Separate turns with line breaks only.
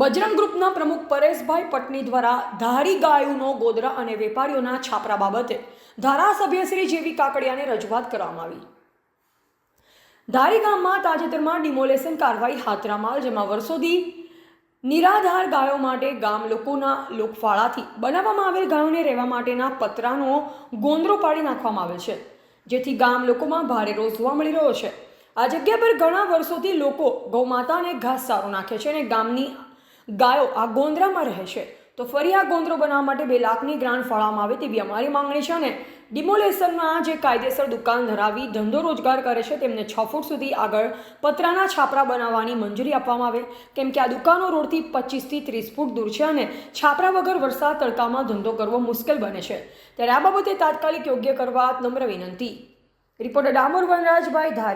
બજરંગ ગ્રુપના પ્રમુખ પરેશભાઈ પટની દ્વારા ધારી ગાયોનો ગોદરા અને વેપારીઓના છાપરા બાબતે ધારાસભ્ય શ્રી જેવી કાકડિયાને રજૂઆત કરવામાં આવી. ધારી ગામમાં તાજેતરમાં ડિમોલેશન કાર્યવાહી હાથરામાલ જેમાં વર્ષોથી નિરાધાર ગાયો માટે ગામ લોકોના લોકફાળાથી બનાવવામાં આવેલ ગાયોને રહેવા માટેના પતરાનો ગોંદરો પાડી નાખવામાં આવે છે, જેથી ગામ લોકોમાં ભારે રોષ જોવા મળી રહ્યો છે. આ જગ્યા પર ઘણા વર્ષોથી લોકો ગૌમાતાને ઘાસ સારો નાખે છે અને ગામની ગાયો આ ગોંદરામાં રહે છે. તો ફરી આ ગોંદરો બનાવવા માટે બે લાખની ગ્રાન્ટ ફાળવામાં આવે તેવી અમારી માંગણી છે અને ડિમોલેશનમાં જે કાયદેસર દુકાન ધરાવી ધંધો રોજગાર કરે છે તેમને છ ફૂટ સુધી આગળ પતરાના છાપરા બનાવવાની મંજૂરી આપવામાં આવે. કેમ કે આ દુકાનો રોડથી પચીસથી ત્રીસ ફૂટ દૂર છે અને છાપરા વગર વરસાદ તડકામાં ધંધો કરવો મુશ્કેલ બને છે. ત્યારે આ બાબતે તાત્કાલિક યોગ્ય કરવા નમ્ર વિનંતી. રિપોર્ટર ડામોર વનરાજભાઈ ધારી